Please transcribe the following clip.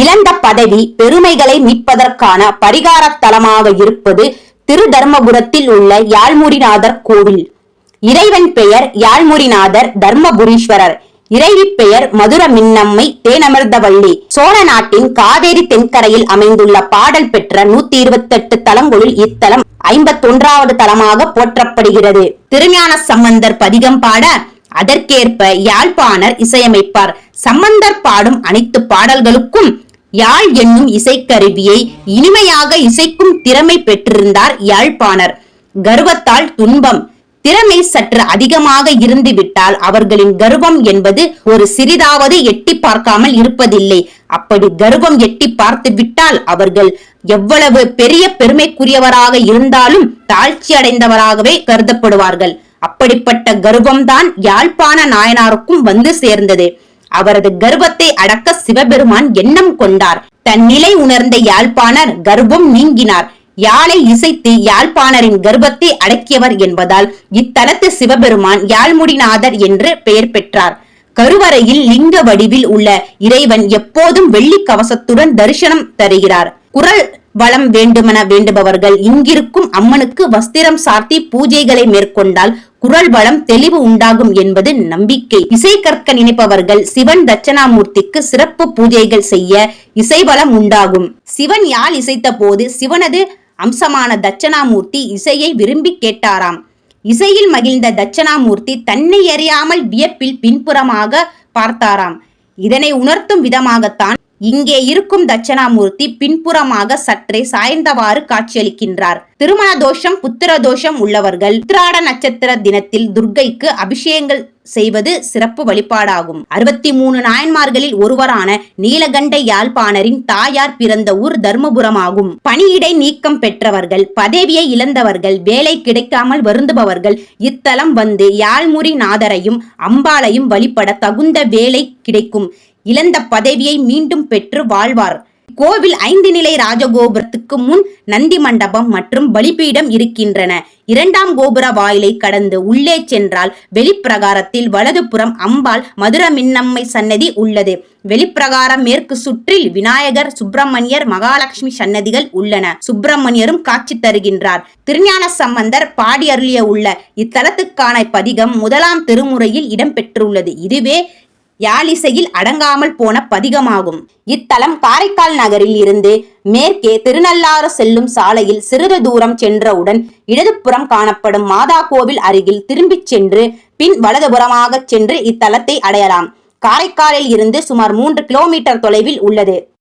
இழந்த பதவி பெருமைகளை மீட்பதற்கான பரிகார தலமாக இருப்பது திருதர்மபுரத்தில் உள்ள யாழ்முரிநாதர் கோவில். இறைவன் பெயர் யாழ்முரிநாதர் தர்மபுரீஸ்வரர். இறைவி பெயர் மதுர மின்னம்மை தேனமிர்தவள்ளி. சோழ நாட்டின் காவேரி தென்கரையில் அமைந்துள்ள பாடல் பெற்ற நூத்தி இருபத்தி எட்டு தலங்களுள் இத்தலம் ஐம்பத்தொன்றாவது தலமாக போற்றப்படுகிறது. திருஞான சம்பந்தர் பதிகம் பாட அதற்கேற்ப யாழ்ப்பாணர் இசையமைப்பார். சம்பந்தர் பாடும் அனைத்து பாடல்களுக்கும் யாழ் என்னும் இசைக்கருவியை இனிமையாக இசைக்கும் திறமை பெற்றிருந்தார் யாழ்ப்பாணர். கர்வத்தால் துன்பம் திறமை சற்று அதிகமாக இருந்து விட்டால் அவர்களின் கர்வம் என்பது ஒரு சிறிதாவது எட்டி பார்க்காமல் இருப்பதில்லை. அப்படி கர்வம் எட்டி பார்த்து விட்டால் அவர்கள் எவ்வளவு பெரிய பெருமைக்குரியவராக இருந்தாலும் தாழ்ச்சி அடைந்தவராகவே கருதப்படுவார்கள். அப்படிப்பட்ட கர்வம்தான் யாழ்ப்பாண நாயனாருக்கும் வந்து சேர்ந்தது. அவரது கர்வத்தை அடக்க சிவபெருமான் எண்ணம் கொண்டார். தன் நிலை உணர்ந்த யாழ்ப்பாணர் கர்வம் நீங்கினார். யாழை இசைத்து யாழ்ப்பாணரின் கர்ப்பத்தை அடக்கியவர் என்பதால் இத்தலத்து சிவபெருமான் யாழ்முடிநாதர் என்று பெயர் பெற்றார். கருவறையில் லிங்க வடிவில் உள்ள இறைவன் எப்போதும் வெள்ளி கவசத்துடன் தரிசனம் தருகிறார். குரல் வளம் வேண்டுமென வேண்டுபவர்கள் இங்கிருக்கும் அம்மனுக்கு வஸ்திரம் சார்த்தி பூஜைகளை மேற்கொண்டால் குரல் வளம் தெளிவு உண்டாகும் என்பது நம்பிக்கை. இசை கற்க நினைப்பவர்கள் சிவன் தட்சணாமூர்த்திக்கு சிறப்பு பூஜைகள் செய்ய இசைவளம் உண்டாகும். சிவன் யாழ் இசைத்த போது சிவனது அம்சமான தட்சணாமூர்த்தி இசையை விரும்பி கேட்டாராம். இசையில் மகிழ்ந்த தட்சணாமூர்த்தி தன்னை அறியாமல் வியப்பில் பின்புறமாக பார்த்தாராம். இதனை உணர்த்தும் விதமாகத்தான் இங்கே இருக்கும் தட்சணாமூர்த்தி பின்புறமாக சற்றே சாய்ந்தவாறு காட்சியளிக்கின்றார். திருமண தோஷம் புத்திர தோஷம் உள்ளவர்கள். உத்திராட நட்சத்திர தினத்தில் துர்க்கைக்கு அபிஷேகங்கள் செய்வது சிறப்பு வழிபாடாகும். அறுபத்தி மூணு நாயன்மார்களில் ஒருவரான நீலகண்ட யாழ்ப்பாணரின் தாயார் பிறந்த ஊர் தர்மபுரம் ஆகும் பணியிடை நீக்கம் பெற்றவர்கள் பதவியை இழந்தவர்கள் வேலை கிடைக்காமல் வருந்துபவர்கள் இத்தலம் வந்து யாழ்முறி நாதரையும் அம்பாளையும் வழிபட தகுந்த வேலை கிடைக்கும். இழந்த பதவியை மீண்டும் பெற்று வாழ்வார். கோவில் ஐந்து நிலை ராஜகோபுரத்துக்கு முன் நந்தி மண்டபம் மற்றும் பலிபீடம் இருக்கின்றன. இரண்டாம் கோபுர வாயிலை கடந்து உள்ளே சென்றால் வெளிப்பிரகாரத்தில் வலதுபுறம் அம்பாள் மதுர மின்னம்மை சன்னதி உள்ளது. வெளிப்பிரகாரம் மேற்கு சுற்றில் விநாயகர் சுப்பிரமணியர் மகாலட்சுமி சன்னதிகள் உள்ளன. சுப்பிரமணியரும் காட்சி தருகின்றார். திருஞான சம்பந்தர் பாடி அருளிய உள்ள இத்தலத்துக்கான பதிகம் முதலாம் திருமுறையில் இடம்பெற்றுள்ளது. இதுவே யாழிசையில் அடங்காமல் போன பதிகமாகும். இத்தலம் காரைக்கால் நகரில் இருந்து மேற்கே திருநள்ளாறு செல்லும் சாலையில் சிறிது தூரம் சென்றவுடன் இடதுபுறம் காணப்படும் மாதா கோவில் அருகில் திரும்பிச் சென்று பின் வலதுபுறமாக சென்று இத்தலத்தை அடையலாம். காரைக்காலில் இருந்து சுமார் மூன்று கிலோமீட்டர் தொலைவில் உள்ளது.